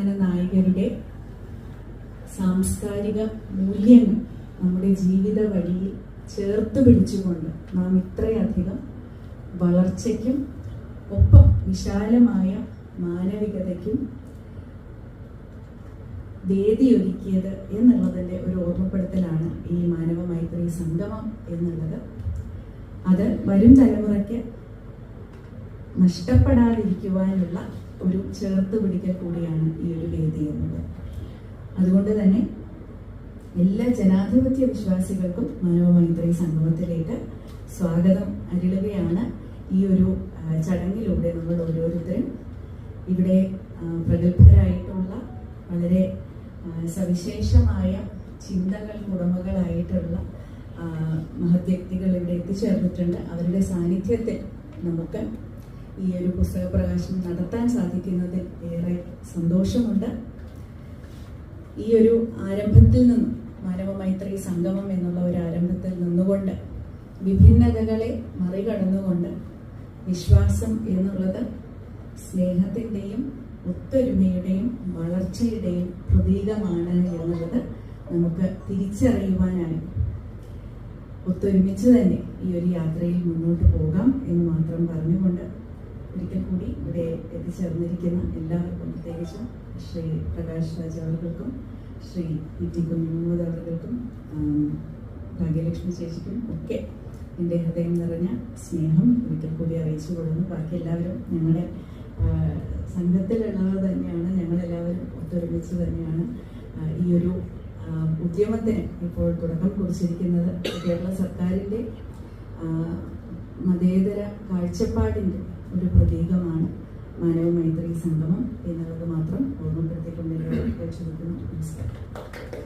നവോത്ഥാന നായകരുടെ സാംസ്കാരിക മൂല്യങ്ങൾ നമ്മുടെ ജീവിത വഴിയിൽ ചേർത്ത് പിടിച്ചുകൊണ്ട് നാം ഇത്രയധികം വളർച്ചയ്ക്കും ഒപ്പം വിശാലമായ മാനവികതയ്ക്കും വേദിയൊരുക്കിയത് എന്നുള്ളതിന്റെ ഒരു ഓർമ്മപ്പെടുത്തലാണ് ഈ മാനവ മൈത്രി സംഗമം എന്നുള്ളത്. അത് വരും തലമുറയ്ക്ക് നഷ്ടപ്പെടാതിരിക്കുവാനുള്ള ഒരു ചേർത്ത് പിടിക്കൽ കൂടിയാണ് ഈ ഒരു വേദി എന്നത്. അതുകൊണ്ട് തന്നെ എല്ലാ ജനാധിപത്യ വിശ്വാസികൾക്കും മനോമൈത്രി സംഗമത്തിലേക്ക് സ്വാഗതം. അരുളുകയാണ് ഈ ഒരു ചടങ്ങിലൂടെ നമ്മൾ ഓരോരുത്തരും ഇവിടെ പ്രഗത്ഭരായിട്ടുള്ള വളരെ സവിശേഷമായ ചിന്തകൾ ഉടമകളായിട്ടുള്ള മഹത് വ്യക്തികൾ ഇവിടെ എത്തിച്ചേർന്നിട്ടുണ്ട്. അവരുടെ സാന്നിധ്യത്തിൽ നമുക്ക് ഈ ഒരു പുസ്തക പ്രകാശനം നടത്താൻ സാധിക്കുന്നതിൽ ഏറെ സന്തോഷമുണ്ട്. ഈ ഒരു ആരംഭത്തിൽ നിന്നും മാനവ മൈത്രി സംഗമം എന്നുള്ള ഒരു ആരംഭത്തിൽ നിന്നുകൊണ്ട് വിഭിന്നതകളെ മറികടന്നുകൊണ്ട് വിശ്വാസം എന്നുള്ളത് സ്നേഹത്തിന്റെയും ഒത്തൊരുമയുടെയും വളർച്ചയുടെയും പ്രതീകമാണ് എന്നുള്ളത് നമുക്ക് തിരിച്ചറിയുവാനാണ് ഒത്തൊരുമിച്ച് തന്നെ ഈ ഒരു യാത്രയിൽ മുന്നോട്ട് പോകാം എന്ന് മാത്രം പറഞ്ഞുകൊണ്ട് ഒരിക്കൽ കൂടി ഇവിടെ എത്തിച്ചേർന്നിരിക്കുന്ന എല്ലാവർക്കും പ്രത്യേകിച്ചും ശ്രീ പ്രകാശ് രാജ് അവർക്കും ശ്രീ ഇ ടി കുഞ്ഞുമുഹമ്മദ് അവർക്കും ഭാഗ്യലക്ഷ്മി ചേച്ചിക്കും ഒക്കെ എന്റെ ഹൃദയം നിറഞ്ഞ സ്നേഹം ഒരിക്കൽ കൂടി അറിയിച്ചു കൊടുക്കുന്നു. ബാക്കി എല്ലാവരും ഞങ്ങളുടെ സംഘത്തിലുള്ളവർ തന്നെയാണ്. ഞങ്ങളെല്ലാവരും ഒത്തൊരുമിച്ച് തന്നെയാണ് ഈ ഒരു ഉദ്യമത്തിന് ഇപ്പോൾ തുടക്കം കുറിച്ചിരിക്കുന്നത്. കേരള സർക്കാരിന്റെ മതേതര കാഴ്ചപ്പാടിന്റെ ഒരു പ്രതീകമാണ്. മാനവ മൈത്രി സംഗമം എന്നുള്ളത് മാത്രം ഓർമ്മപ്പെടുത്തിക്കൊണ്ട് ചോദിക്കുന്നു നമസ്കാരം.